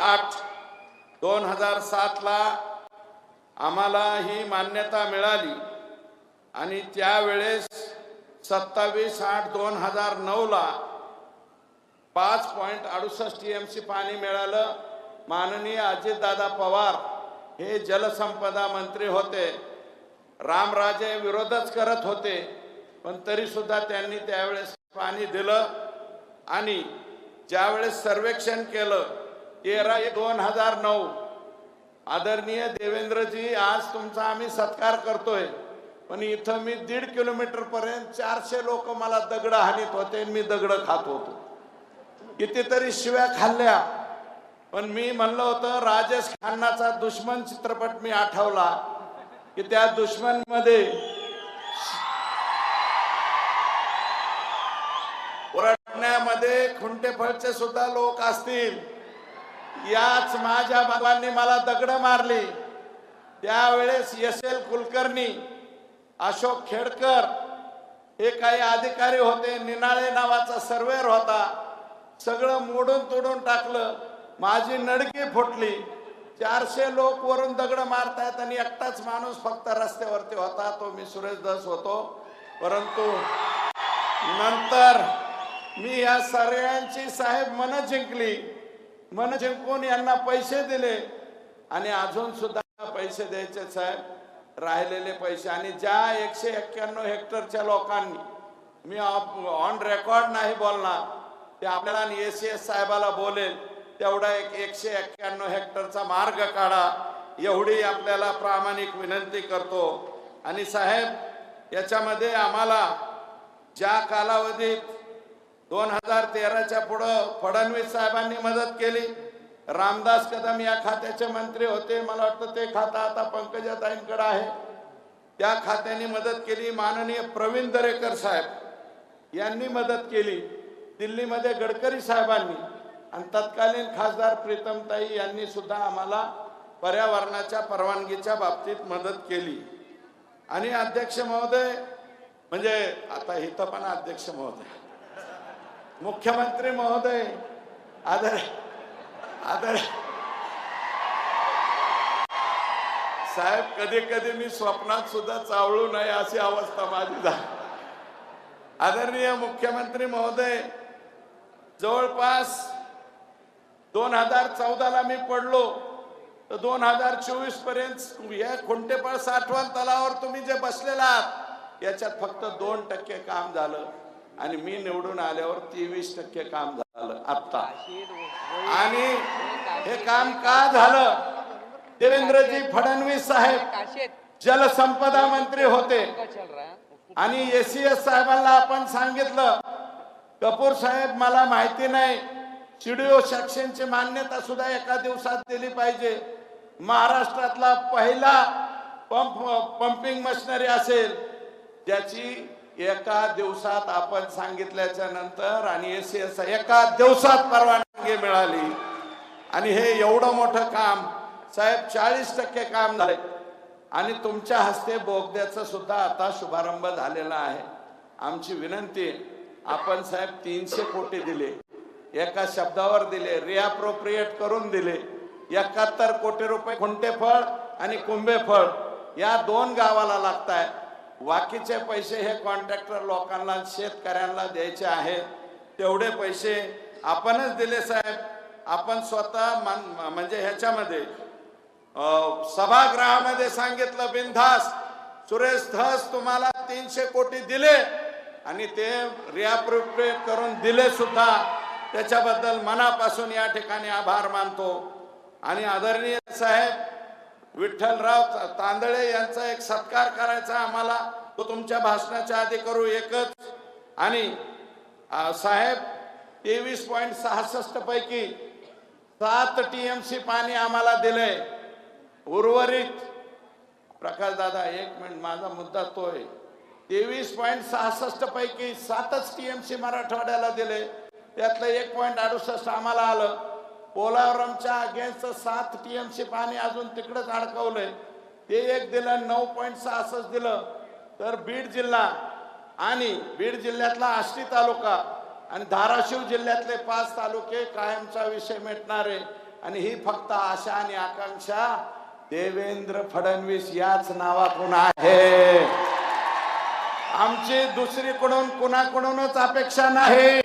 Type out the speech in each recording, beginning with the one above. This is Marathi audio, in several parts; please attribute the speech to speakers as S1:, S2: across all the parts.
S1: आठ दोन हजार सातला आम्हाला ही मान्यता मिळाली. आणि त्यावेळेस सत्तावीस आठ दोन हजार नऊला पाच पॉईंट अडुसष्ट टी एम सी पाणी मिळालं. माननीय अजितदादा पवार हे जलसंपदा मंत्री होते. रामराजे विरोधच करत होते पण तरीसुद्धा त्यांनी त्यावेळेस पाणी दिलं. आणि ज्यावेळेस सर्वेक्षण केलं तेरा एक दोन हजार नऊ. आदरणीय देवेंद्रजी आज तुमचा आम्ही सत्कार करतोय. पण इथं मी दीड किलोमीटर पर्यंत चारशे लोक मला दगड हानीत होते मी दगड खात होतो. कितीतरी शिव्या खाल्ल्या. पण मी म्हणलं होतं राजेश खन्नाचा दुश्मन चित्रपट मी आठवला की त्या दुश्मनमध्ये ओरडण्यामध्ये खुंटेफळचे सुद्धा लोक असतील. याच माझ्या बाबांनी मला दगड मारली. त्यावेळेस एस एल कुलकर्णी अशोक खेडकर हे काही अधिकारी होते. निनाळे नावाचा सर्वेअर होता. सगळं मोडून तोडून टाकलं. माझी नडकी फुटली. चारशे लोक वरून दगड मारतायत आणि एकटाच माणूस फक्त रस्त्यावरती होता. तो मी सुरेश दस होतो. परंतु नंतर मी या सगळ्यांची साहेब मन जिंकली. मन कोण यांना पैसे दिले आणि अजून सुद्धा पैसे द्यायचे साहेब राहिलेले पैसे. आणि ज्या एकशे एक्क्याण्णव हेक्टरच्या लोकांनी मी ऑन रेकॉर्ड नाही बोलणार ते आपल्याला एस एस साहेबाला बोलेल तेवढा एक एकशे एक्क्याण्णव हेक्टरचा मार्ग काढा एवढी आपल्याला प्रामाणिक विनंती करतो. आणि साहेब याच्यामध्ये आम्हाला ज्या कालावधीत दोन हजार तेराच्या पुढं फडणवीस साहेबांनी मदत केली. रामदास कदम या खात्याचे मंत्री होते. मला वाटतं ते खातं आता पंकजाताईंकडे आहे. त्या खात्याने मदत केली. माननीय प्रवीण दरेकर साहेब यांनी मदत केली. दिल्लीमध्ये गडकरी साहेबांनी आणि तत्कालीन खासदार प्रीतमताई यांनी सुद्धा आम्हाला पर्यावरणाच्या परवानगीच्या बाबतीत मदत केली. आणि अध्यक्ष महोदय म्हणजे आता इथं पण अध्यक्ष महोदय. मुख्यमंत्री महोदय आदर आदर. साहेब कधी कधी मी स्वप्नात सुद्धा चावळू नये अशी अवस्था माझी झाली. आदरणीय मुख्यमंत्री महोदय जवळपास दोन हजार चौदाला मी पडलो. तर दोन हजार चोवीसपर्यंत या खुंटेपाळ साठवण तलावावर तुम्ही जे बसलेला आहात याच्यात फक्त दोन टक्के काम झालं. आणि मी निवडून आल्यावर तेवीस टक्के काम झालं आत्ता. आणि हे काम का झालं? देवेंद्रजी फडणवीस साहेब जलसंपदा मंत्री होते. आणि एसीएस साहेबांना आपण सांगितलं कपूर साहेब मला माहिती नाही सीडीओ सेक्शनची मान्यता सुद्धा एका दिवसात दिली पाहिजे. महाराष्ट्रातला पहिला पंप पंपिंग मशिनरी असेल ज्याची एका दिवसात आपण सांगितल्याच्या नंतर आणि एसीएस एका दिवसात परवानगी मिळाली. आणि हे एवढं मोठं काम साहेब चाळीस टक्के काम झाले. आणि तुमच्या हस्ते बोगद्याचा सुद्धा आता शुभारंभ झालेला आहे. आमची विनंती आपण साहेब तीनशे कोटी दिले. एका शब्दावर दिले रिअप्रोप्रिएट करून दिले. एकाहत्तर कोटी रुपये खुंटेफळ आणि कुंभेफळ या दोन गावाला लागत आहे बाकीचे पैसे हे कॉन्ट्रॅक्टर लोकांना शेतकऱ्यांना द्यायचे आहेत. तेवढे पैसे आपणच दिले साहेब. आपण स्वतः मान- म्हणजे ह्याच्यामध्ये सभागृहामध्ये सांगितलं बिनधास सुरेश धस तुम्हाला तीनशे कोटी दिले आणि ते रिअप्रोप्रिएट करून दिले सुद्धा. त्याच्याबद्दल मनापासून या ठिकाणी आभार मानतो. आणि आदरणीय साहेब विठ्ठलराव तांदळे यांचा एक सत्कार करायचा आम्हाला. तो तुमच्या भाषणाच्या आधी करू एकच. आणि साहेब तेवीस पॉईंट सहासष्ट पैकी सात सी पाणी आम्हाला दिलंय. उर्वरित प्रकाश दादा एक मिनिट माझा मुद्दा तो आहे. तेवीस पॉईंट सहासष्ट पैकी सातच सी मराठवाड्याला दिले. त्यातलं एक पॉईंट अडुसष्ट आम्हाला आलं. पोलावरमच्या अगेन्स्ट सात टीएमसी पाणी अजून तिकडेच अडकवलंय. ते एक दिलं नऊ पॉईंट सहासष्ट दिलं. तर बीड जिल्हा आणि बीड जिल्ह्यातला आष्टी तालुका आणि धाराशिव जिल्ह्यातले पाच तालुके कायमचा विषय मिटणारे. आणि ही फक्त आशा आणि आकांक्षा देवेंद्र फडणवीस याच नावातून आहे. आमची दुसरीकडून कुणाकडूनच अपेक्षा नाही.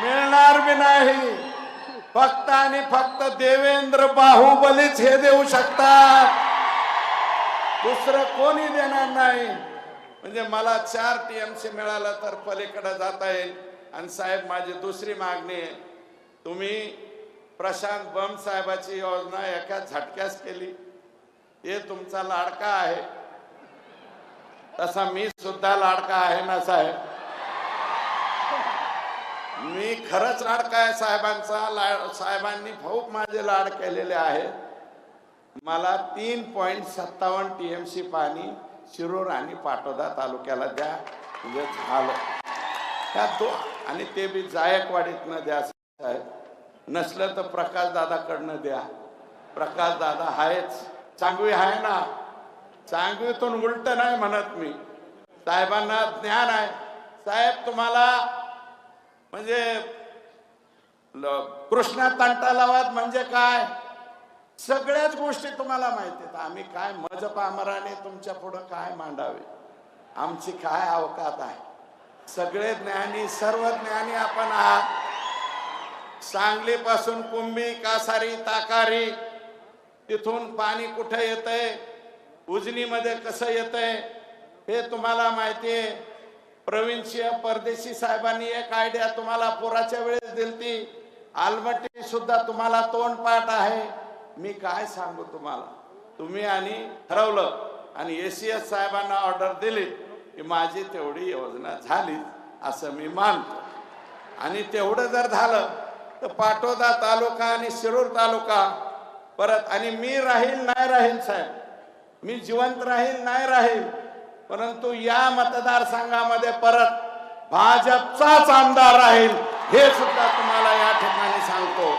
S1: मिळणार बी नाही. फक्त आणि फक्त देवेंद्र बाहुबलीच हे देऊ शकतात. दुसरं कोणी देणार नाही. म्हणजे मला चार टीएमसी मिळाला तर पलीकडे जाता येईल. आणि साहेब माझी दुसरी मागणी आहे. तुम्ही प्रशांत बम साहेबाची योजना एका झटक्यास केली. हे तुमचा लाडका आहे. तसा मी सुद्धा लाडका आहे ना साहेब? मी खरंच लाडका आहे साहेबांचा? लाड साहेबांनी भाऊक माझे लाड केलेले आहेत मला तीन पॉईंट सत्तावन्न टी एम सी पाणी शिरूर आणि पाटोदा तालुक्याला द्या. म्हणजे झालं त्या तो आणि ते बी जायकवाडीतनं द्या साहेब. नसलं तर प्रकाश दादाकडनं द्या. प्रकाश दादा आहेच चांगवी आहे ना? चांगवीतून उलट नाही म्हणत मी. साहेबांना ज्ञान आहे. साहेब तुम्हाला म्हणजे कृष्णा कृष्णा तंटालावाद म्हणजे काय? सगळ्याच गोष्टी तुम्हाला माहिती आहेत. आम्ही काय मजप पामराने तुमच्या पुढं काय मांडावे? आमची काय अवकात आहे? सगळे ज्ञानी सर्व ज्ञानी आपण आहात. सांगलीपासून कुंभी कासारी ताकारी तिथून पाणी कुठे येतंय? उजनीमध्ये कसं येतंय? हे तुम्हाला माहिती आहे. प्रवीणसिंह परदेशी साहेबांनी एक आयडिया तुम्हाला पुराच्या वेळेस दिलती आलमटी सुद्धा तुम्हाला तोंडपाठ आहे. मी काय सांगू तुम्हाला? तुम्ही आणि ठरवलं आणि एसीएस साहेबांना ऑर्डर दिली की माझी तेवढी योजना झाली असं मी मानतो. आणि तेवढं जर झालं तर पाटोदा तालुका आणि शिरूर तालुका परत आणि मी राहील नाही राहील साहेब? मी जिवंत राहील नाही राहील? परंतु या मतदारसंघामध्ये परत भाजपचाच आमदार राहील हे सुद्धा तुम्हाला या ठिकाणी सांगतो.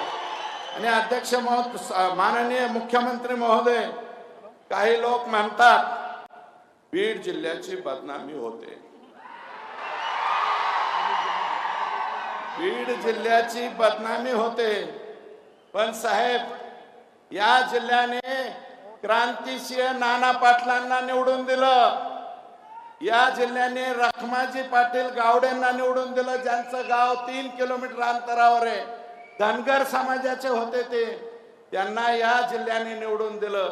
S1: आणि अध्यक्ष महोदय माननीय मुख्यमंत्री महोदय काही लोक म्हणतात बीड जिल्ह्याची बदनामी होते. बीड जिल्ह्याची बदनामी होते. पण साहेब या जिल्ह्याने क्रांतिशीय नाना पाटलांना निवडून दिलं. या जिल्ह्याने रखमाजी पाटील गावडेंना निवडून दिलं ज्यांचं गाव तीन किलोमीटर अंतरावर आहे. धनगर समाजाचे होते ते. त्यांना या जिल्ह्याने निवडून दिलं.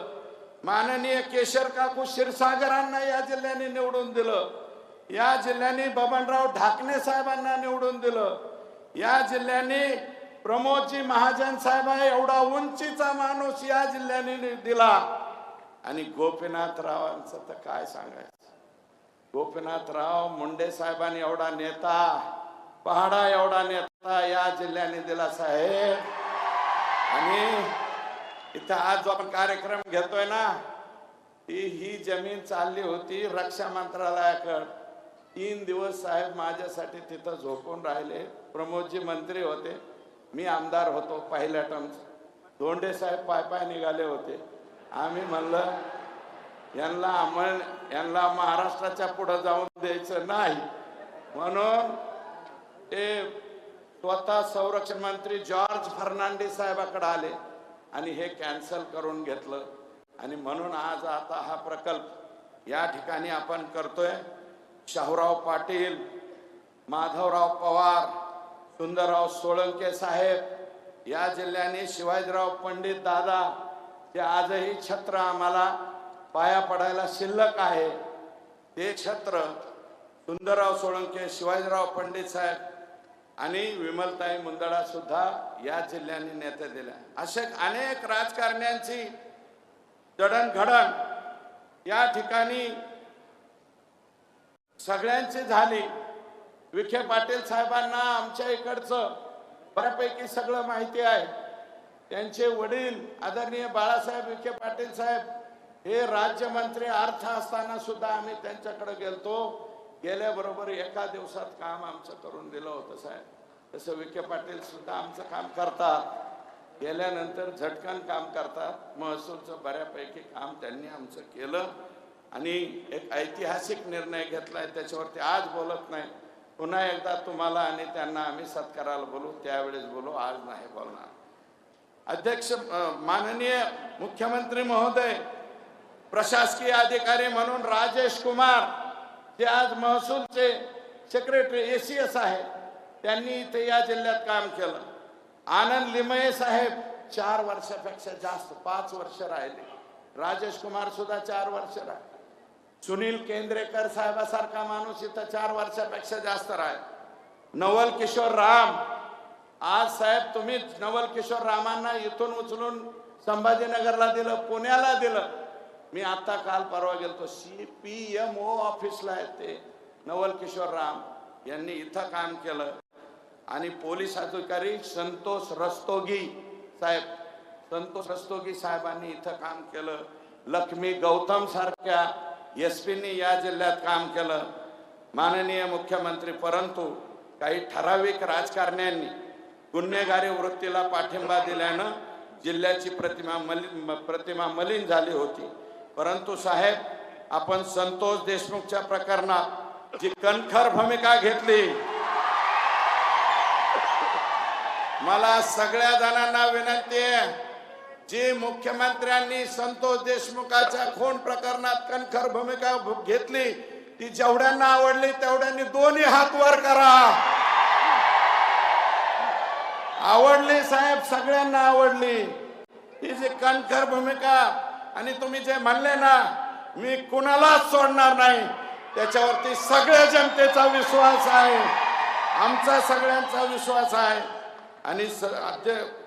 S1: माननीय केशर काकू क्षीरसागरांना या जिल्ह्याने निवडून दिलं. या जिल्ह्याने बबनराव ढाकणे साहेबांना निवडून दिलं. या जिल्ह्याने प्रमोदजी महाजन साहेब एवढा उंचीचा माणूस या जिल्ह्याने दिला. आणि गोपीनाथरावांचं तर काय सांगायचं? गोपीनाथराव मुंडे साहेबांनी एवढा नेता पहाडा एवढा नेता या जिल्ह्याने दिला साहेब. आणि इथं आज जो आपण कार्यक्रम घेतोय ना ती ही जमीन चालली होती रक्षा मंत्रालयाकडे. तीन दिवस साहेब माझ्यासाठी तिथं झोपून राहिले. प्रमोदजी मंत्री होते मी आमदार होतो पहिल्या टर्म धोंडे साहेब पाय पाय निघाले होते. आम्ही म्हणलं यांना अमल यांना महाराष्ट्राच्या पुढे जाऊन द्यायचं नाही. म्हणून ते स्वतः संरक्षण मंत्री जॉर्ज फर्नांडिस साहेबाकडे आले आणि हे कॅन्सल करून घेतलं. आणि म्हणून आज आता हा प्रकल्प या ठिकाणी आपण करतोय. शाहूराव पाटील माधवराव पवार सुंदरराव सोळंके साहेब या जिल्ह्याने शिवाजीराव पंडित दादा ते आजही छत्र आम्हाला पाया पडायला शिल्लक आहे. ते छत्र सुंदरराव सोळंके शिवाजीराव पंडित साहेब आणि विमलताई मुंदडा सुद्धा या जिल्ह्याने नेते दिल्या असे अनेक राजकारण्यांची जडणघडण या ठिकाणी सगळ्यांची झाली. विखे पाटील साहेबांना आमच्या इकडचं बऱ्यापैकी सगळं माहिती आहे. त्यांचे वडील आदरणीय बाळासाहेब विखे पाटील साहेब हे राज्यमंत्री अर्थ असताना सुद्धा आम्ही त्यांच्याकडे गेलतो. गेल्याबरोबर एका दिवसात काम आमचं करून दिलं होतं साहेब. तसं विखे पाटील सुद्धा आमचं काम करतात. गेल्यानंतर झटकन काम करतात. महसूलचं बऱ्यापैकी काम त्यांनी आमचं केलं. आणि एक ऐतिहासिक निर्णय घेतलाय त्याच्यावरती आज बोलत नाही. पुन्हा एकदा तुम्हाला आणि त्यांना आम्ही सत्काराला बोलू त्यावेळेस बोलू आज नाही बोलणार. अध्यक्ष माननीय मुख्यमंत्री महोदय प्रशासकीय अधिकारी म्हणून राजेश कुमार ते आज महसूलचे सेक्रेटरी ए सी एस आहे त्यांनी इथे या जिल्ह्यात काम केलं. आनंद लिमये साहेब चार वर्षापेक्षा जास्त पाच वर्ष राहिले. राजेश कुमार सुद्धा चार वर्ष राहिले. सुनील केंद्रेकर साहेबासारखा माणूस इथं चार वर्षापेक्षा जास्त राहील. नवल किशोर राम आज साहेब तुम्ही नवल किशोर रामांना इथून उचलून संभाजीनगरला दिलं पुण्याला दिलं. मी आता काल परवा गेलतो. सी पी एम ओ ऑफिसला आहेत ते. नवल किशोर राम यांनी इथं काम केलं. आणि पोलीस अधिकारी संतोष रस्तोगी साहेब संतोष रस्तोगी साहेबांनी इथं काम केलं. लक्ष्मी गौतम सारख्या एस पीनी या जिल्ह्यात काम केलं. माननीय मुख्यमंत्री परंतु काही ठराविक राजकारण्यांनी गुन्हेगारी वृत्तीला पाठिंबा दिल्यानं जिल्ह्याची प्रतिमा मलिन प्रतिमा मलिन झाली होती. परंतु साहेब आपण संतोष देशमुखच्या प्रकरणात जी कणखर भूमिका घेतली मला सगळ्या जणांना विनंती आहे जी मुख्यमंत्र्यांनी संतोष देशमुखाच्या खून प्रकरणात कणखर भूमिका घेतली ती जेवढ्यांना आवडली तेवढ्यांनी दोन्ही हात वर करा. आवडली साहेब सगळ्यांना आवडली. ही जी कणखर भूमिका आणि तुम्ही जे म्हणले ना मी कुणालाच सोडणार नाही. त्याच्यावरती सगळ्या जनतेचा विश्वास आहे. आमचा सगळ्यांचा विश्वास आहे. आणि स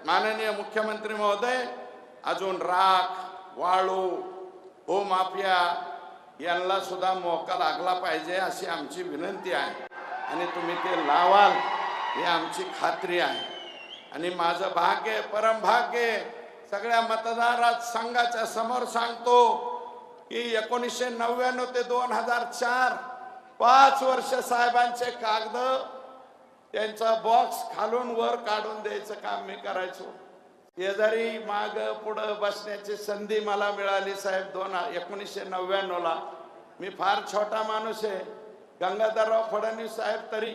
S1: माननीय मुख्यमंत्री महोदय अजून राख वाळू हो माफिया यांना सुद्धा मोका लागला पाहिजे अशी आमची विनंती आहे. आणि तुम्ही ते लावाल ही आमची खात्री आहे. आणि माझं भाग्य परम भाग्य सगळ्या मतदारात संघाच्या समोर सांगतो की एकोणीसशे नव्याण्णव ते दोन हजार चार पाच वर्ष साहेबांचे कागद त्यांचा बॉक्स खालून वर काढून द्यायचं काम मी करायचो. शेजारी माग पुढं बसण्याची संधी मला मिळाली साहेब दोन एकोणीसशे नव्याण्णवला. मी फार छोटा माणूस आहे. गंगाधरराव फडणवीस साहेब तरी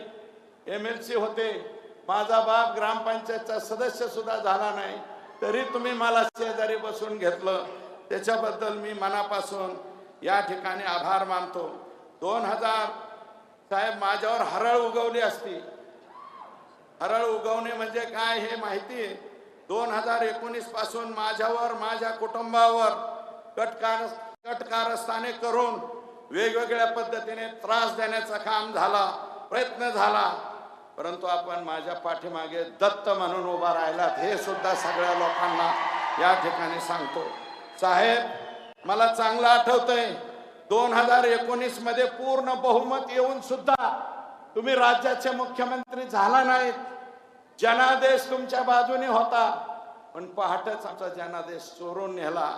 S1: एम एल सी होते. माझा बाप ग्रामपंचायतचा सदस्य सुद्धा झाला नाही. तरी तुम्ही मला शेजारी बसून घेतलं. त्याच्याबद्दल मी मनापासून या ठिकाणी आभार मानतो. दोन हजार साहेब माझ्यावर हरळ उगवली असती. हरळ उगवणे म्हणजे काय हे माहिती? दोन हजार एकोणीसपासून माझ्यावर माझ्या कुटुंबावर कटकार कटकारस्थाने करून वेगवेगळ्या पद्धतीने त्रास देण्याचं काम झाला प्रयत्न झाला. परंतु आपण माझ्या पाठीमागे दत्त म्हणून उभा राहिलात हे सुद्धा सगळ्या लोकांना या ठिकाणी सांगतो. साहेब मला चांगलं आठवतंय दोन हजार एकोणीसमध्ये पूर्ण बहुमत येऊन सुद्धा तुम्ही राज्याचे मुख्यमंत्री झाला नाहीत. जनादेश तुमच्या बाजूने होता पण पहाटच आमचा जनादेश चोरून नेला.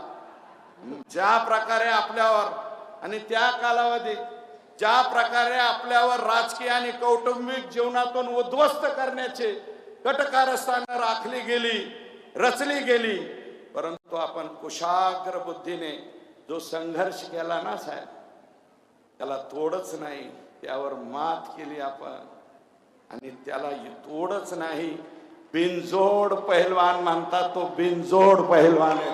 S1: ज्या प्रकारे आपल्यावर आणि त्या कालावधीत ज्या प्रकारे आपल्यावर राजकीय आणि कौटुंबिक जीवनातून उद्ध्वस्त करण्याचे कटकारस्थानं राखली गेली रचली गेली परंतु आपण कुशाग्र बुद्धीने जो संघर्ष केला ना साहेब त्याला तोडच नाही त्यावर मात केली आपण. आणि त्याला तोडच नाही. बिनजोड पहिलवान म्हणतात तो बिनजोड पहिलवान आहे.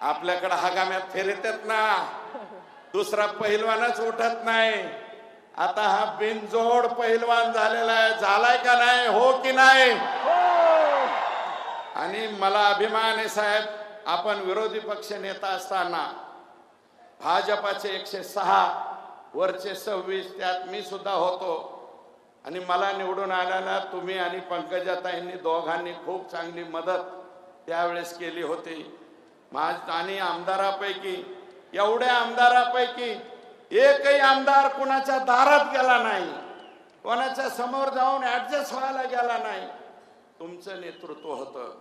S1: आपल्याकडे हगाम्यात फिरतात ना. दुसरा पहिलवानच उठत नाही. आता हा बिनजोड पहिलवान झालेला आहे. झालाय का नाही? हो की नाही? आणि मला अभिमान आहे साहेब आपण विरोधी पक्ष नेता असताना भाजपाचे एकशे सहा वरचे सव्वीस त्यात मी सुद्धा होतो. आणि मला निवडून आल्याला तुम्ही आणि पंकजाताईंनी दोघांनी खूप चांगली मदत त्यावेळेस केली होती. माझ आणि आमदारापैकी एवढ्या आमदारापैकी एकही आमदार कुणाच्या दारात गेला नाही. कोणाच्या समोर जाऊन ऍडजस्ट व्हायला गेला नाही. तुमचं नेतृत्व होतं.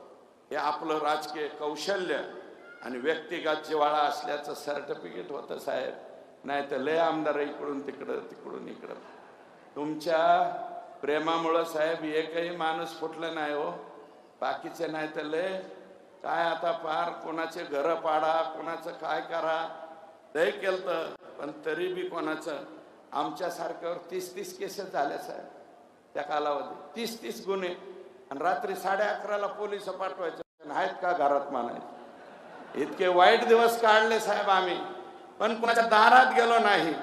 S1: हे आपलं राजकीय कौशल्य आणि व्यक्तिगत जिवाळा असल्याचं सर्टिफिकेट होतं साहेब. नाही तर लय आमदार इकडून तिकडं तिकडून इकडं. तुमच्या प्रेमामुळं साहेब एकही माणूस फुटलं नाही हो. बाकीचे नाही तर लय काय आता फार कोणाचे घरं पाडा कोणाचं काय करा? लय केलं पण तरी बी कोणाचं? आमच्यासारख्यावर तीस तीस केसेस झाल्या साहेब त्या कालावधीत. तीस तीस गुन्हे. आणि रात्री साडे अकराला पोलीस पाठवायचे. आहेत का घरात मानायचे इतके वाईट दिवस काढले साहेब आम्ही. पण कोणाच्या दारात गेलो नाही.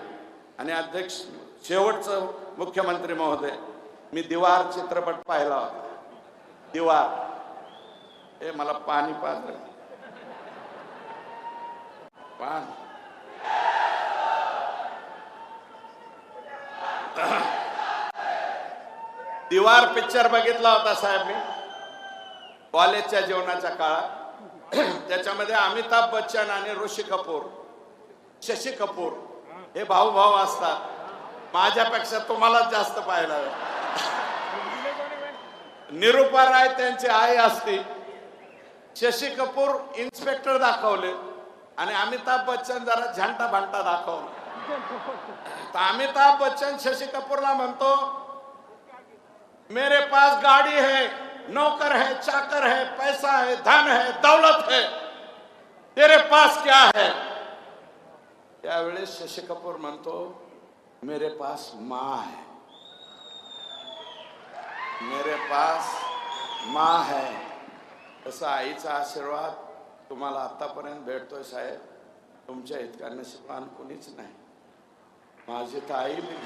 S1: आणि अध्यक्ष शेवटचं मुख्यमंत्री महोदय मी दिवार चित्रपट पाहिला होता. दिवार. हे मला पाणी पाजलं पान दिवार पिक्चर बघितला होता साहेब मी. कॉलेजच्या जेवणाच्या काळात त्याच्यामध्ये अमिताभ बच्चन आणि ऋषी कपूर. शशी कपूर. हे भाऊ भाऊ असतात. माझ्यापेक्षा तुम्हालाच जास्त पाहायला निरुपा राय त्यांची आई असती. शशी कपूर इन्स्पेक्टर दाखवले. आणि अमिताभ बच्चन जरा झंटा भांटा दाखवला. तर अमिताभ बच्चन शशी कपूरला म्हणतो मेरे पास गाड़ी है नौकर है चाकर है पैसा है धन है दौलत है. तेरे पास क्या है? त्यावेळेस शशी कपूर म्हणतो मेरे पास माँ है. मेरे पास माँ है. तसा आईचा आशीर्वाद तुम्हाला आतापर्यंत भेटतोय साहेब. तुमच्या इतका नशिबान कोणीच नाही. माझी तर आई बी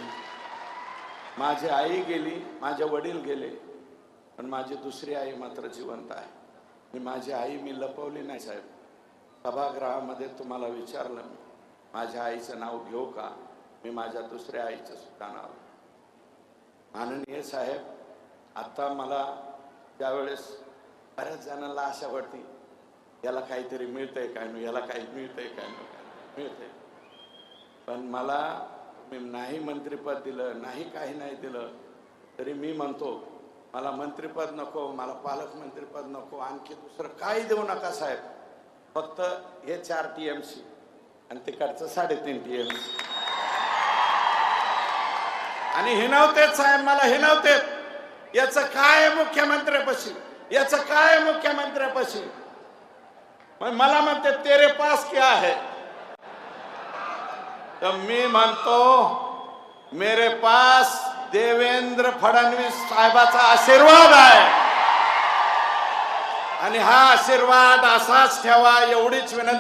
S1: माझी आई गेली माझे वडील गेले पण माझी दुसरी आई मात्र जिवंत आहे. आणि माझी आई मी लपवली नाही साहेब. सभागृहामध्ये तुम्हाला विचारलं मी माझ्या आईचं नाव घेऊ का? मी माझ्या दुसऱ्या आईचं सुद्धा नाव माननीय साहेब आता मला त्यावेळेस बऱ्याच जणांना आशा वाटते याला काहीतरी मिळतंय काय नाही याला काही मिळतंय काय नाही मिळतंय. पण मला मी नाही मंत्रिपद दिलं नाही काही नाही दिलं तरी मी म्हणतो मला मंत्रिपद नको मला पालकमंत्रीपद नको आणखी दुसरं काही देऊ नका साहेब. फक्त हे चार टी एम सी आणि तिकडचं साडेतीन टी एम सी आणि हिनवतेच साहेब मला हिनवतेत याचं काय आहे मुख्यमंत्र्यापाशी? याचं काय मुख्यमंत्र्यापाशी? मला म्हणते तेरे पास क्या है? तर मी म्हणतो मेरे पास देवेंद्र फडणवीस साहेबाचा आशीर्वाद आहे. आणि हा आशीर्वाद असाच ठेवा एवढीच विनंती